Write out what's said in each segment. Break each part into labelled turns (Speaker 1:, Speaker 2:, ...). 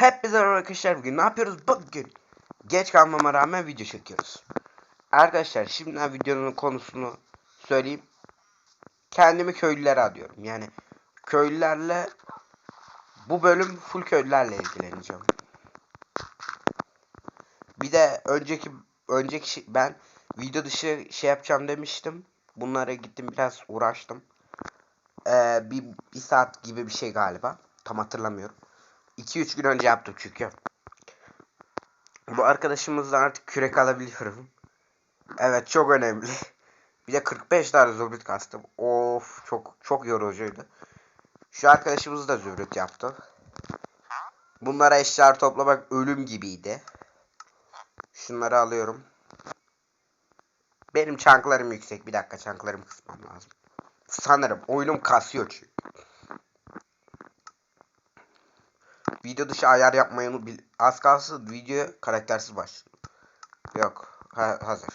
Speaker 1: Hepinize merhaba arkadaşlar bugün ne yapıyoruz? Bugün geç kalmama rağmen video çekiyoruz. Arkadaşlar şimdi videonun konusunu söyleyeyim. Kendimi köylülere adıyorum. Yani köylülerle bu bölüm full köylülerle ilgileneceğim. Bir de önceki önceki şey- ben video dışı şey yapacağım demiştim. Bunlara gittim biraz uğraştım. Ee, bir, bir saat gibi bir şey galiba. Tam hatırlamıyorum 2-3 gün önce yaptım çünkü. Bu arkadaşımızdan artık kürek alabiliyorum. Evet çok önemli. Bir de 45 tane zümrüt kastım. Of çok çok yorucuydu. Şu arkadaşımız da zümrüt yaptı. Bunlara eşyalar toplamak ölüm gibiydi. Şunları alıyorum. Benim çanklarım yüksek. Bir dakika çanklarımı kısmam lazım. Sanırım oyunum kasıyor çünkü. Video dışı ayar yapmayı unut- az kalsın video karaktersiz başlıyor. Yok. Ha- hazır.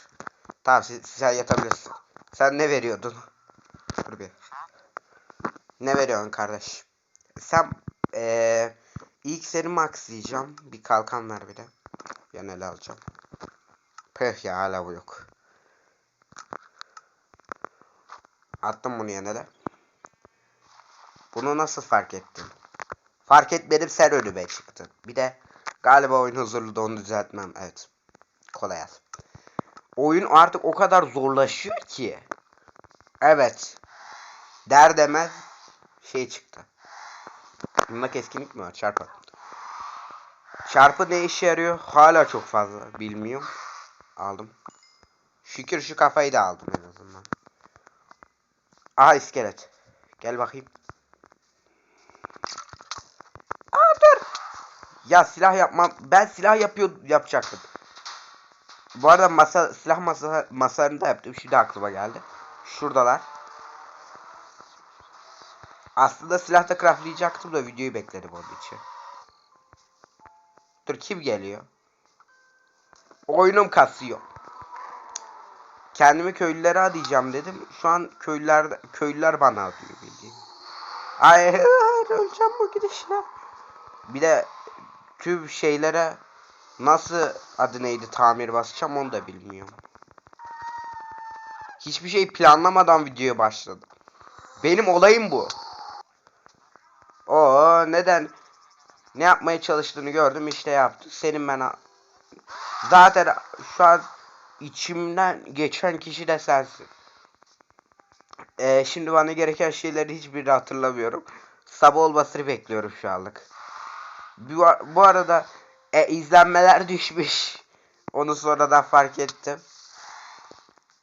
Speaker 1: Tamam siz, sen yatabilirsin. Sen ne veriyordun? Dur bir. Ne veriyorsun kardeş? Sen eee ilk seni max diyeceğim. Bir kalkan ver bir de. Yan ele alacağım. Peh ya hala bu yok. Attım bunu yan ele. Bunu nasıl fark ettin? Fark etmedim sen önüme çıktın. Bir de galiba oyun huzurlu da onu düzeltmem. Evet. Kolay yaz. Oyun artık o kadar zorlaşıyor ki. Evet. Der demez şey çıktı. Bunda keskinlik mi var? Çarpı. Çarpı ne işe yarıyor? Hala çok fazla. Bilmiyorum. Aldım. Şükür şu kafayı da aldım en azından. Aha iskelet. Gel bakayım. Aa dur. Ya silah yapmam. Ben silah yapıyor yapacaktım. Bu arada masa silah masa masalarında yaptım. Şimdi aklıma geldi. Şuradalar. Aslında silahta craftlayacaktım da videoyu bekledim onun için. Dur kim geliyor? Oyunum kasıyor. Kendimi köylülere adayacağım dedim. Şu an köylüler köylüler bana adıyor bildiğin. Ay öleceğim bu gidişle. Bir de tüm şeylere nasıl adı neydi tamir basacağım onu da bilmiyorum. Hiçbir şey planlamadan videoya başladım. Benim olayım bu. O neden ne yapmaya çalıştığını gördüm işte yaptı. Senin ben zaten şu an içimden geçen kişi de sensin. Ee, şimdi bana gereken şeyleri hiçbirini hatırlamıyorum. Sabah olmasını bekliyorum şu anlık. Bu, bu arada e, izlenmeler düşmüş. Onu sonradan fark ettim.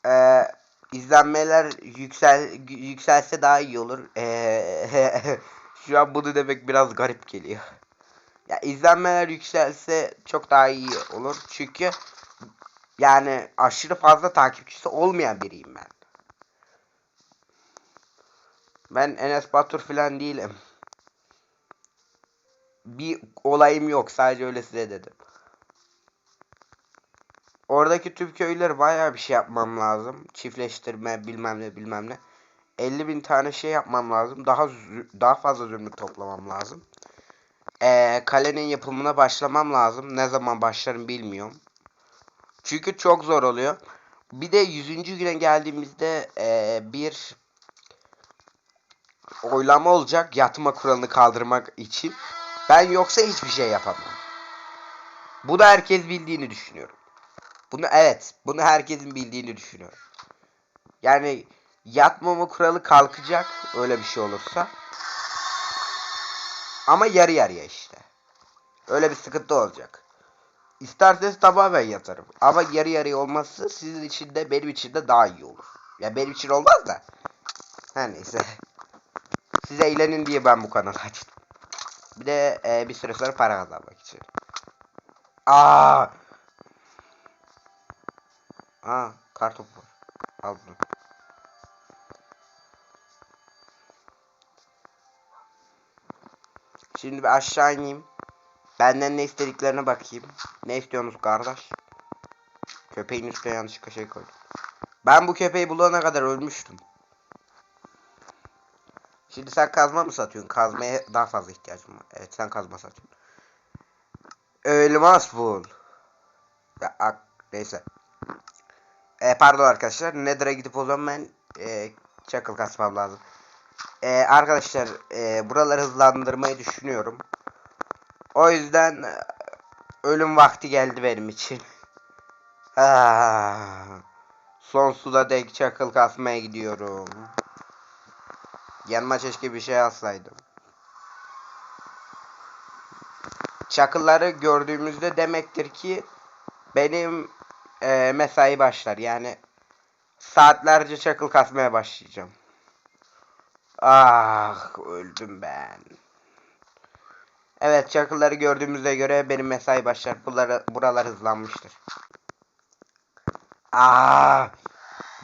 Speaker 1: Ee, izlenmeler yüksel yükselse daha iyi olur. Ee, şu an bunu demek biraz garip geliyor. Ya izlenmeler yükselse çok daha iyi olur. Çünkü yani aşırı fazla takipçisi olmayan biriyim ben. Ben Enes Batur falan değilim. Bir olayım yok. Sadece öyle size dedim. Oradaki tüm köylüler bayağı bir şey yapmam lazım. Çiftleştirme bilmem ne bilmem ne. 50 bin tane şey yapmam lazım. Daha daha fazla zümrüt toplamam lazım. Ee, kalenin yapımına başlamam lazım. Ne zaman başlarım bilmiyorum. Çünkü çok zor oluyor. Bir de 100. güne geldiğimizde ee, bir oylama olacak yatma kuralını kaldırmak için. Ben yoksa hiçbir şey yapamam. Bu da herkes bildiğini düşünüyorum. Bunu evet, bunu herkesin bildiğini düşünüyorum. Yani yatmama kuralı kalkacak öyle bir şey olursa. Ama yarı yarıya işte. Öyle bir sıkıntı olacak. İsterseniz tamamen yatarım. Ama yarı yarıya olması sizin için de benim için de daha iyi olur. Ya benim için olmaz da. Her neyse. Siz eğlenin diye ben bu kanalı açtım. Bir de e, bir süre sonra para kazanmak için. Aa! Aa, kartopu var. Al bunu. Şimdi bir aşağı ineyim. Benden ne istediklerine bakayım. Ne istiyorsunuz kardeş? Köpeğin üstüne yanlışlıkla şey koydum. Ben bu köpeği bulana kadar ölmüştüm. Şimdi sen kazma mı satıyorsun? Kazmaya daha fazla ihtiyacım var. Evet sen kazma satıyorsun. Elmas bul. Ya, ak, neyse. E, pardon arkadaşlar. Nether'a gidip o zaman ben e, çakıl kasmam lazım. E, arkadaşlar e, buraları hızlandırmayı düşünüyorum. O yüzden e, ölüm vakti geldi benim için. Ah, sonsuza dek çakıl kasmaya gidiyorum. Yanıma keşke bir şey alsaydım. Çakılları gördüğümüzde demektir ki benim e, mesai başlar. Yani saatlerce çakıl kasmaya başlayacağım. Ah öldüm ben. Evet çakılları gördüğümüze göre benim mesai başlar. Buralar, buralar hızlanmıştır. Ah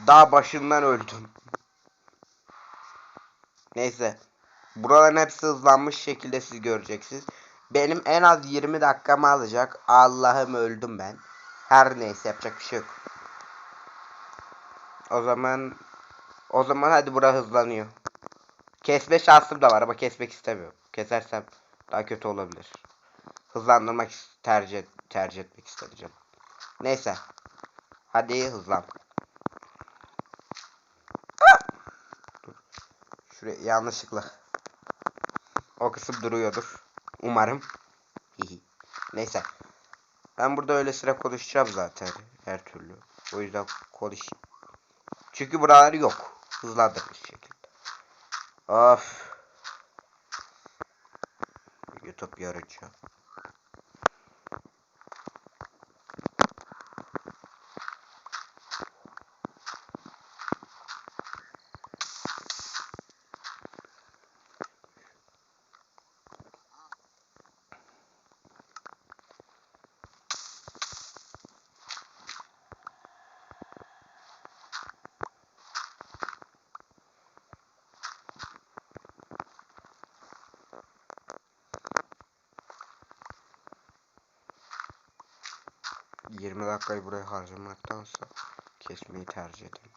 Speaker 1: daha başından öldüm. Neyse. Buraların hepsi hızlanmış şekilde siz göreceksiniz. Benim en az 20 dakikamı alacak. Allah'ım öldüm ben. Her neyse yapacak bir şey yok. O zaman o zaman hadi bura hızlanıyor. Kesme şansım da var ama kesmek istemiyorum. Kesersem daha kötü olabilir. Hızlandırmak tercih tercih etmek isteyeceğim. Neyse. Hadi hızlan. Ah! Dur. Şuraya yanlışlıkla. O kısım duruyordur. Umarım. Neyse. Ben burada öyle sıra konuşacağım zaten. Her türlü. O yüzden konuşayım. Çünkü buralar yok. Hızlandırmış şekilde. Of. YouTube yorucu. Dakikayı buraya harcamaktansa kesmeyi tercih ederim.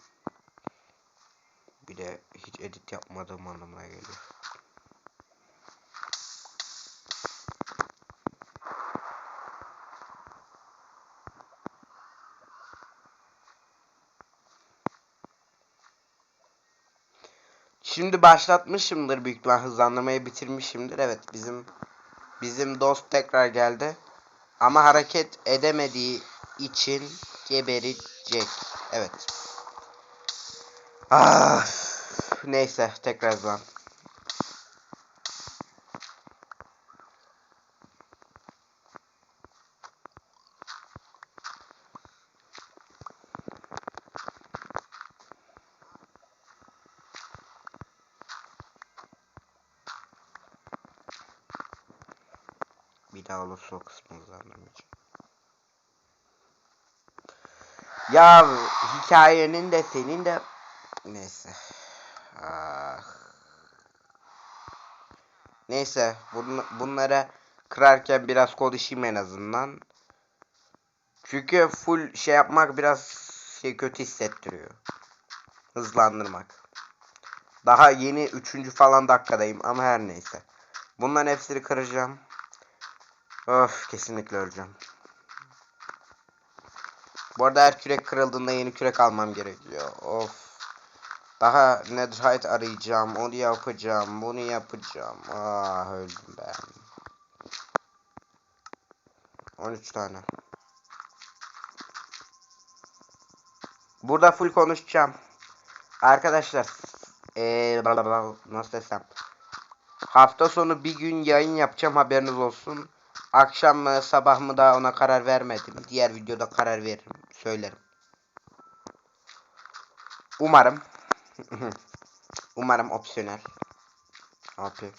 Speaker 1: Bir de hiç edit yapmadığım anlamına geliyor. Şimdi başlatmışımdır büyük ihtimal hızlandırmayı bitirmişimdir. Evet bizim bizim dost tekrar geldi. Ama hareket edemediği için geberecek. Evet. Ah, neyse tekrar. Bir daha olursa o kısmı hızlandırmayacağım. Ya hikayenin de senin de neyse. Ah. Neyse bun bunlara kırarken biraz konuşayım en azından. Çünkü full şey yapmak biraz şey kötü hissettiriyor. Hızlandırmak. Daha yeni 3. falan dakikadayım ama her neyse. Bunların hepsini kıracağım. Öf kesinlikle öleceğim. Bu arada her kürek kırıldığında yeni kürek almam gerekiyor. Of. Daha netherite arayacağım. Onu yapacağım. Bunu yapacağım. Ah öldüm ben. 13 tane. Burada full konuşacağım. Arkadaşlar. Eee nasıl desem. Hafta sonu bir gün yayın yapacağım haberiniz olsun. Akşam mı sabah mı daha ona karar vermedim. Diğer videoda karar veririm. Söylerim. Umarım. Umarım opsiyonel. Abi.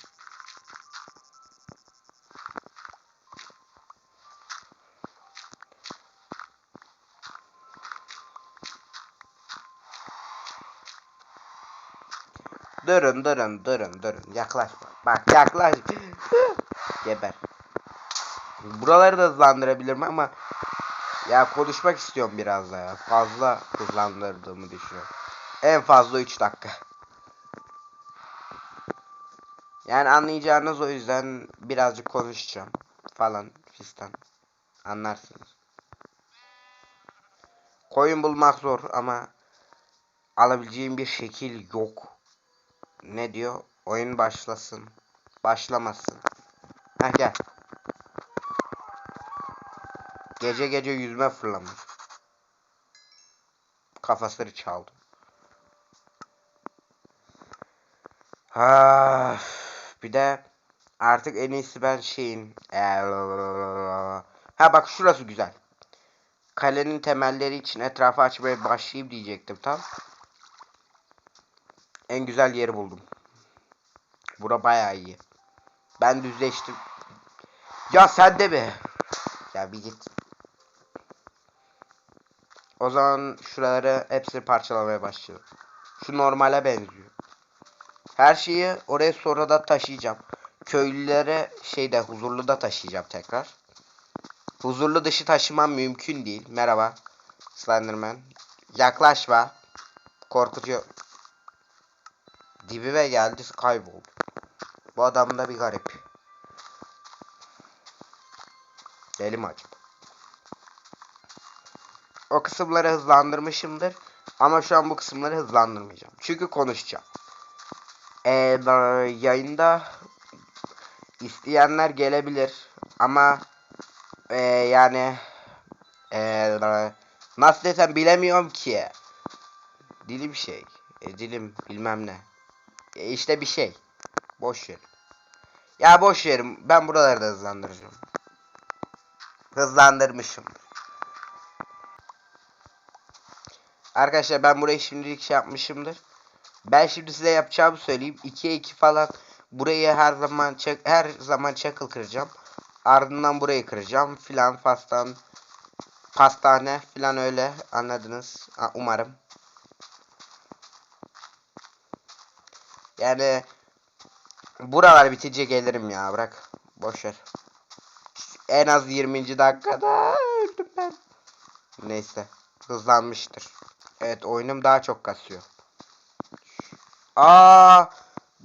Speaker 1: Durun durun durun durun yaklaşma. Bak yaklaş. Geber. Buraları da hızlandırabilirim ama ya konuşmak istiyorum biraz da ya. Fazla hızlandırdığımı düşünüyorum. En fazla 3 dakika. Yani anlayacağınız o yüzden birazcık konuşacağım falan fistan. Anlarsınız. Koyun bulmak zor ama alabileceğim bir şekil yok. Ne diyor? Oyun başlasın. Başlamasın. Heh gel. Gece gece yüzme fırlamış. Kafasını çaldım. Ha, bir de artık en iyisi ben şeyin. Ha bak şurası güzel. Kalenin temelleri için etrafı açmaya başlayayım diyecektim tam. En güzel yeri buldum. Bura bayağı iyi. Ben düzleştim. Ya sen de mi? Ya bir git. O zaman şuraları hepsini parçalamaya başlıyorum. Şu normale benziyor. Her şeyi oraya sonra da taşıyacağım. Köylülere şeyde huzurlu da taşıyacağım tekrar. Huzurlu dışı taşımam mümkün değil. Merhaba. Slenderman. Yaklaşma. Korkutuyor. Dibime geldi kayboldu. Bu adam da bir garip. Deli mi acaba? O kısımları hızlandırmışımdır. Ama şu an bu kısımları hızlandırmayacağım. Çünkü konuşacağım. Ee, yayında isteyenler gelebilir. Ama ee, yani ee, nasıl desem bilemiyorum ki. Dilim şey. E, dilim bilmem ne. E, işte bir şey. Boş ver. Ya boş verim. Ben buraları da hızlandıracağım. Hızlandırmışım. Arkadaşlar ben burayı şimdilik şey yapmışımdır. Ben şimdi size yapacağımı söyleyeyim. 2'ye 2 falan burayı her zaman çak her zaman çakıl kıracağım. Ardından burayı kıracağım filan pastan pastane filan öyle anladınız umarım. Yani buralar bitince gelirim ya bırak boş ver. En az 20. dakikada öldüm ben. Neyse hızlanmıştır. Evet oyunum daha çok kasıyor. Aa,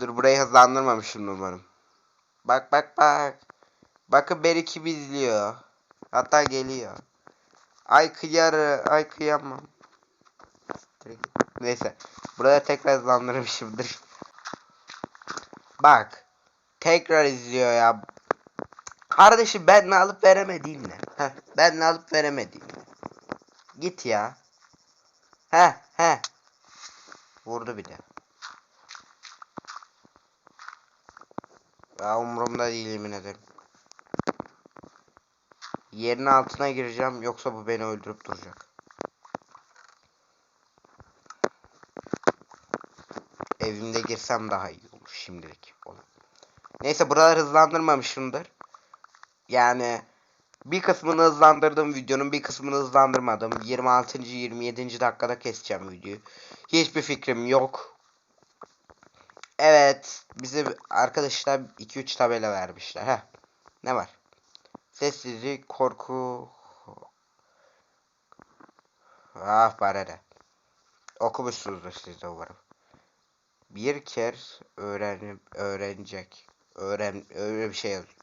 Speaker 1: dur burayı hızlandırmamışım umarım. Bak bak bak. Bakın beni kim izliyor. Hatta geliyor. Ay kıyarı. Ay kıyamam. Neyse. Burada tekrar hızlandırmışımdır. Bak. Tekrar izliyor ya. Kardeşim ben ne alıp veremediğim ne? Heh, ben ne alıp veremediğim ne? Git ya. He he. Vurdu bir de. Ya umurumda değil yemin ederim. Yerin altına gireceğim yoksa bu beni öldürüp duracak. Evimde girsem daha iyi olur şimdilik. Neyse buraları hızlandırmamışımdır. Yani bir kısmını hızlandırdım videonun bir kısmını hızlandırmadım. 26. 27. dakikada keseceğim videoyu. Hiçbir fikrim yok. Evet. Bize arkadaşlar 2-3 tabela vermişler. Heh. Ne var? Sessizlik, korku. Ah bana ne. Okumuşsunuzdur siz de umarım. Bir kez öğrenip öğrenecek. Öğren öyle bir şey yazıyor.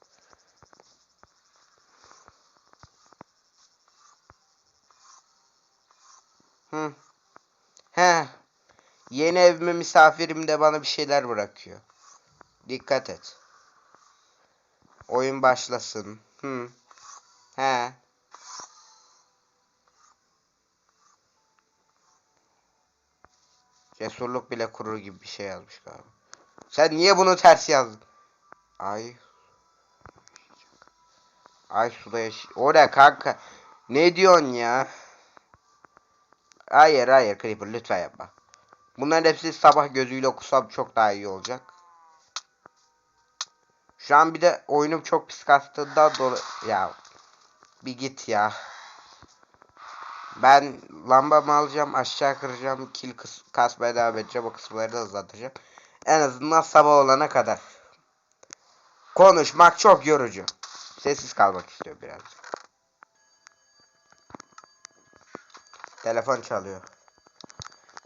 Speaker 1: Hı. He. Yeni evime misafirim de bana bir şeyler bırakıyor. Dikkat et. Oyun başlasın. Hı. He. Cesurluk bile kurur gibi bir şey yazmış galiba. Sen niye bunu ters yazdın? Ay. Ay suda yaş... O ne kanka? Ne diyorsun ya? Hayır hayır Creeper lütfen yapma. Bunların hepsi sabah gözüyle okusam çok daha iyi olacak. Şu an bir de oyunum çok pis kastığından dolayı... Ya bir git ya. Ben lambamı alacağım aşağı kıracağım kil kasmaya devam edeceğim o kısımları da hızlandıracağım. En azından sabah olana kadar. Konuşmak çok yorucu. Sessiz kalmak istiyorum biraz. Telefon çalıyor.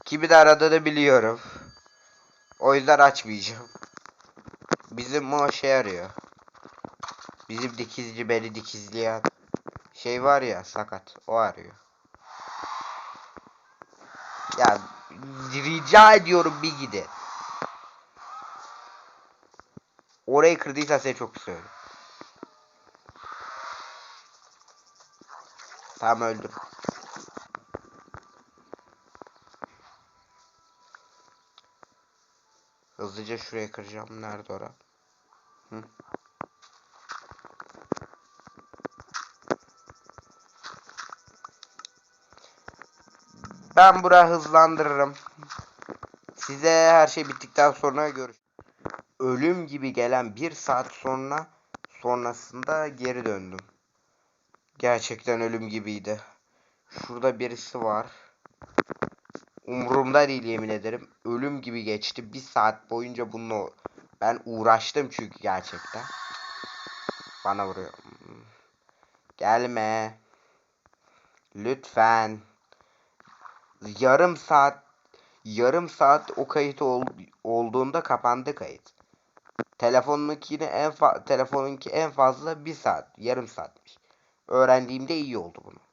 Speaker 1: Kimi de aradığını biliyorum. O yüzden açmayacağım. Bizim o şey arıyor. Bizim dikizci beni dikizleyen Şey var ya sakat. O arıyor. Ya rica ediyorum bir gidin. Orayı kırdıysa seni çok seviyorum. Tamam öldüm. Hızlıca şuraya kıracağım. Nerede ora? Hı. Ben burayı hızlandırırım. Size her şey bittikten sonra görüş. Ölüm gibi gelen bir saat sonra sonrasında geri döndüm. Gerçekten ölüm gibiydi. Şurada birisi var. Umurumda değil yemin ederim. Ölüm gibi geçti. Bir saat boyunca bununla ben uğraştım çünkü gerçekten. Bana vuruyor. Gelme. Lütfen. Yarım saat yarım saat o kayıt ol, olduğunda kapandı kayıt. Telefonunkine en telefonunki en fazla bir saat, yarım saatmiş. Öğrendiğimde iyi oldu bunu.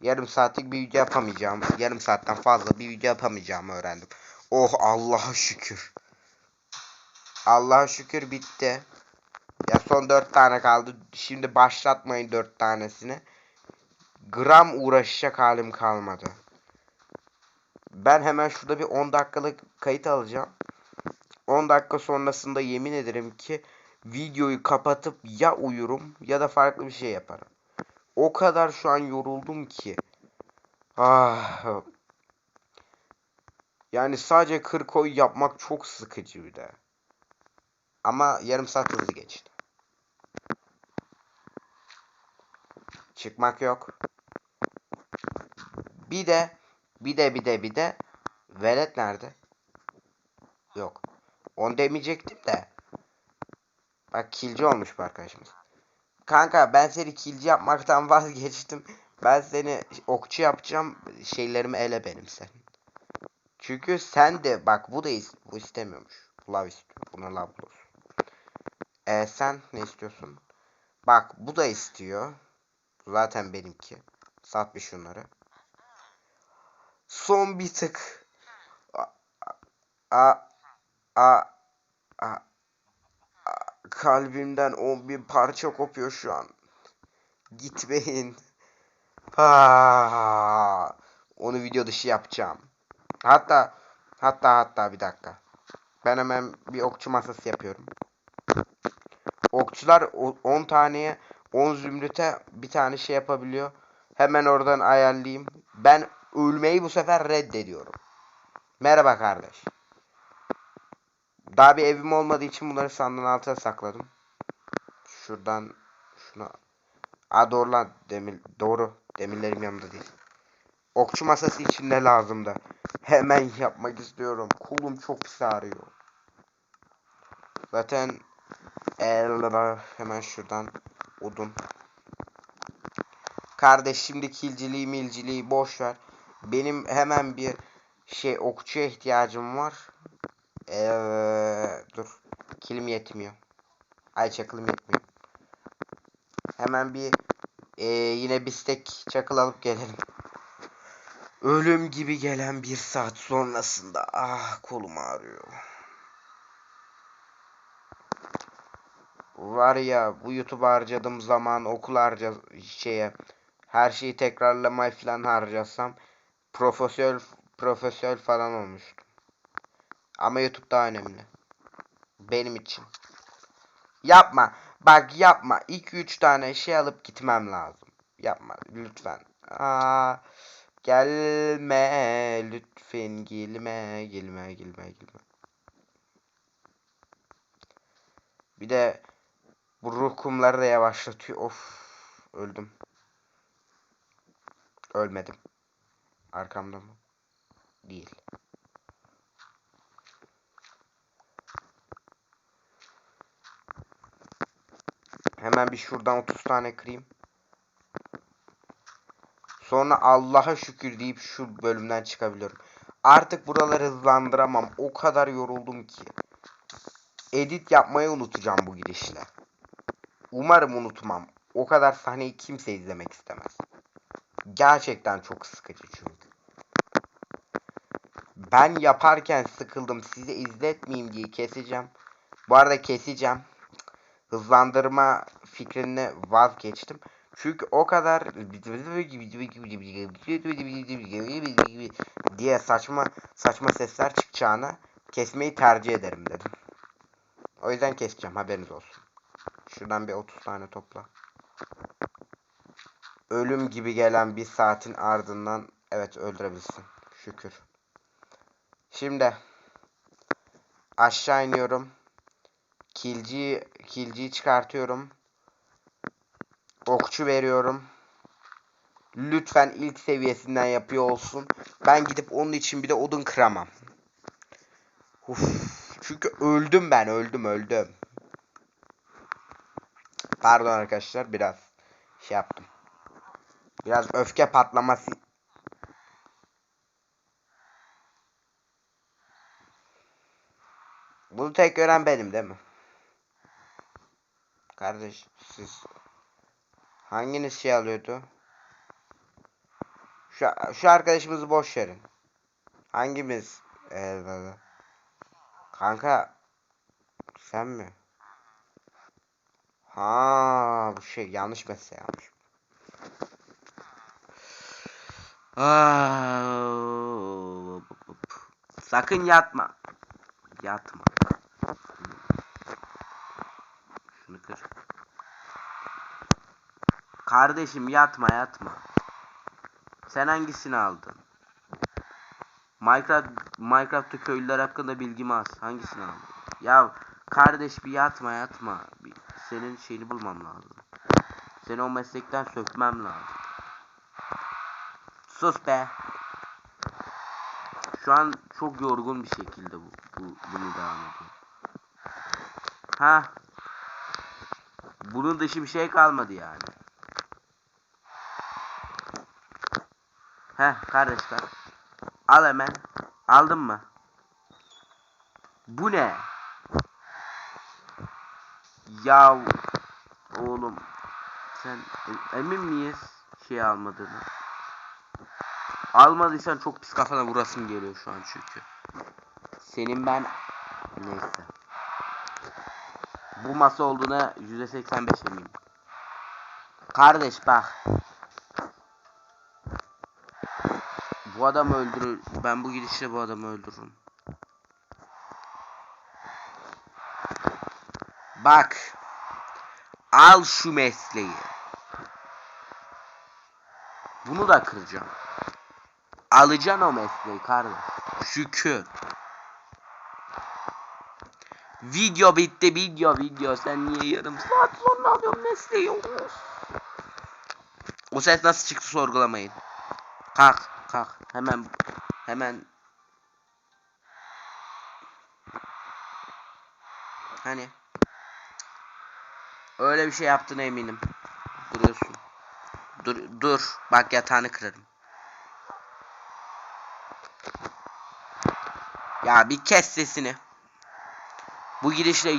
Speaker 1: Yarım saatlik bir video yapamayacağım. Yarım saatten fazla bir video yapamayacağımı öğrendim. Oh Allah'a şükür. Allah'a şükür bitti. Ya son dört tane kaldı. Şimdi başlatmayın dört tanesini. Gram uğraşacak halim kalmadı. Ben hemen şurada bir 10 dakikalık kayıt alacağım. 10 dakika sonrasında yemin ederim ki videoyu kapatıp ya uyurum ya da farklı bir şey yaparım. O kadar şu an yoruldum ki. Ah. Yani sadece 40 oy yapmak çok sıkıcı bir de. Ama yarım saat hızlı geçti. Çıkmak yok. Bir de bir de bir de bir de velet nerede? Yok. Onu demeyecektim de. Bak kilci olmuş bu arkadaşımız. Kanka ben seni kilci yapmaktan vazgeçtim. Ben seni okçu yapacağım. Şeylerimi ele benim sen. Çünkü sen de bak bu da bu istemiyormuş. Bu lav istiyor. Buna lav bulursun. Ee, sen ne istiyorsun? Bak bu da istiyor. Zaten benimki. Sat bir şunları. Son bir tık. A a, a, a kalbimden 10 bin parça kopuyor şu an. Gitmeyin. Ha, onu video dışı yapacağım. Hatta hatta hatta bir dakika. Ben hemen bir okçu masası yapıyorum. Okçular 10 taneye 10 zümrüte bir tane şey yapabiliyor. Hemen oradan ayarlayayım. Ben ölmeyi bu sefer reddediyorum. Merhaba kardeş. Daha bir evim olmadığı için bunları sandığın altına sakladım. Şuradan şuna. Aa doğru lan demir doğru. Demirlerim yanımda değil. Okçu masası için ne lazım da. Hemen yapmak istiyorum. Kolum çok pis ağrıyor. Zaten ee, hemen şuradan odun. Kardeş şimdi kilciliği milciliği boş ver. Benim hemen bir şey okçuya ihtiyacım var. Ee, dur. Kilim yetmiyor. Ay çakılım yetmiyor. Hemen bir ee, yine bistek çakıl alıp gelelim. Ölüm gibi gelen bir saat sonrasında ah kolum ağrıyor. Var ya bu YouTube harcadığım zaman okul harca şeye her şeyi tekrarlamaya falan harcasam profesyonel profesyonel falan olmuştum. Ama YouTube daha önemli. Benim için. Yapma. Bak yapma. 2-3 tane şey alıp gitmem lazım. Yapma lütfen. Aa, gelme lütfen gelme gelme gelme gelme. Bir de bu ruh kumları da yavaşlatıyor. Of öldüm. Ölmedim. Arkamda mı? Değil. Hemen bir şuradan 30 tane kırayım. Sonra Allah'a şükür deyip şu bölümden çıkabiliyorum. Artık buraları hızlandıramam. O kadar yoruldum ki. Edit yapmayı unutacağım bu gidişle. Umarım unutmam. o kadar sahneyi kimse izlemek istemez. Gerçekten çok sıkıcı çünkü. Ben yaparken sıkıldım. Size izletmeyeyim diye keseceğim. Bu arada keseceğim. Hızlandırma fikrini vazgeçtim. Çünkü o kadar diye saçma saçma sesler çıkacağına kesmeyi tercih ederim dedim. O yüzden keseceğim haberiniz olsun. Şuradan bir 30 tane topla. Ölüm gibi gelen bir saatin ardından evet öldürebilsin. Şükür. Şimdi aşağı iniyorum. Kilciyi kilciyi çıkartıyorum. Okçu veriyorum. Lütfen ilk seviyesinden yapıyor olsun. Ben gidip onun için bir de odun kıramam. Uf, çünkü öldüm ben öldüm öldüm. Pardon arkadaşlar biraz şey yaptım. Biraz öfke patlaması. Bunu tek gören benim değil mi? Kardeş siz hanginiz şey alıyordu? Şu, şu arkadaşımızı boş verin. Hangimiz? Ee, kanka sen mi? Ha bu şey yanlış mesele yapmış. Aa, Sakın yatma. Yatma. Kır. Kardeşim yatma yatma. Sen hangisini aldın? Minecraft Minecraft'ta köylüler hakkında bilgim az. Hangisini aldın? Ya kardeş bir yatma yatma. Bir, senin şeyini bulmam lazım. Seni o meslekten sökmem lazım. Sus be. Şu an çok yorgun bir şekilde bu, bu bunu devam ediyor. Ha. Bunun dışı bir şey kalmadı yani. Heh kardeşler. Al hemen. Aldın mı? Bu ne? Ya oğlum sen e- emin miyiz şey almadığını? Almadıysan çok pis kafana vurasım geliyor şu an çünkü. Senin ben neyse. Bu masa olduğuna %85 eminim. Kardeş bak. Bu adamı öldürür. Ben bu gidişle bu adamı öldürürüm. Bak. Al şu mesleği. Bunu da kıracağım. Alacaksın o mesleği kardeş. Şükür. Video bitti video video. Sen niye yarım saat sonra alıyorsun mesleği? O ses nasıl çıktı sorgulamayın. Kalk kalk. Hemen hemen. Hani. Öyle bir şey yaptığına eminim. Duruyorsun. Dur dur. Bak yatağını kırarım. Ya bir kes sesini. Bu girişle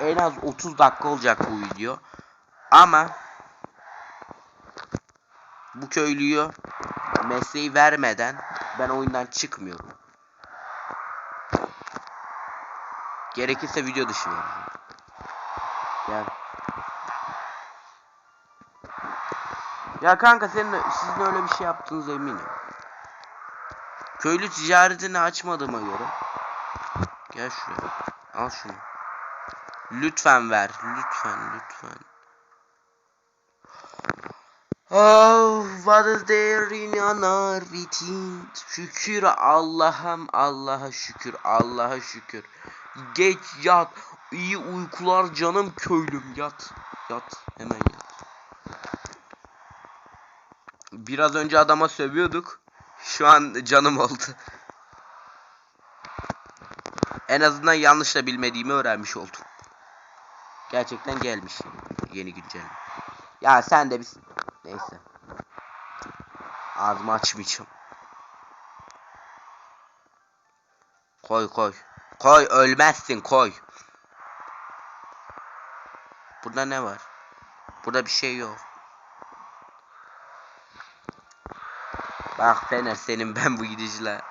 Speaker 1: en az 30 dakika olacak bu video. Ama bu köylüyü mesleği vermeden ben oyundan çıkmıyorum. Gerekirse video dışı vereceğim. Gel. Ya kanka senin sizin öyle bir şey yaptığınız eminim. Köylü ticaretini açmadığıma göre. Gel şuraya. Al şunu. Lütfen ver. Lütfen lütfen. Oh, what is there in within? Şükür Allah'ım Allah'a şükür Allah'a şükür. Geç yat. İyi uykular canım köylüm yat. Yat hemen yat. Biraz önce adama sövüyorduk. Şu an canım oldu. En azından yanlış da bilmediğimi öğrenmiş oldum. Gerçekten gelmiş yeni güncelleme. Ya sen de biz neyse. Ağzımı açmayacağım. Koy koy. Koy ölmezsin koy. Burada ne var? Burada bir şey yok. Bak Fener senin ben bu gidişle.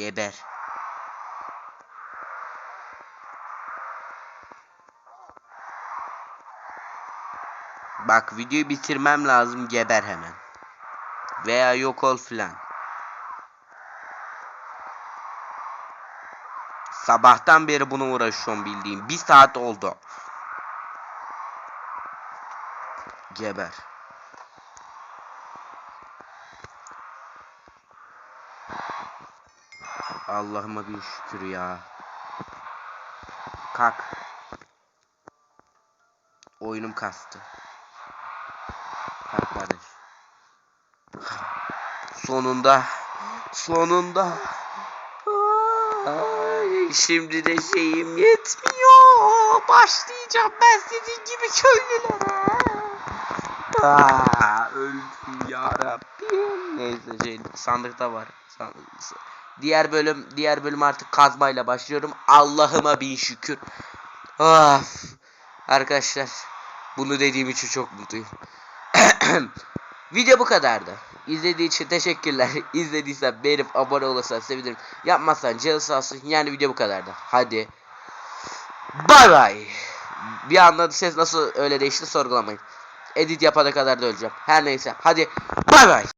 Speaker 1: Geber. Bak videoyu bitirmem lazım geber hemen. Veya yok ol filan. Sabahtan beri bunu uğraşıyorum bildiğim. Bir saat oldu. Geber. Allah'ıma bir şükür ya. Kalk. Oyunum kastı. Kalk kardeş. Sonunda. Sonunda. Şimdi de şeyim yetmiyor. Başlayacağım ben sizin gibi köylülere. Aa, öldüm ya Rabbim. Neyse şey sandıkta var. Sandık. Diğer bölüm diğer bölüm artık kazmayla başlıyorum. Allah'ıma bin şükür. Of. Arkadaşlar bunu dediğim için çok mutluyum. Video bu kadardı. İzlediği için teşekkürler. İzlediysen beğenip abone olursan sevinirim. Yapmazsan canı sağ olsun. Yani video bu kadardı. Hadi. Bay bay. Bir anda ses nasıl öyle değişti sorgulamayın. Edit yapana kadar da öleceğim. Her neyse. Hadi. Bay bay.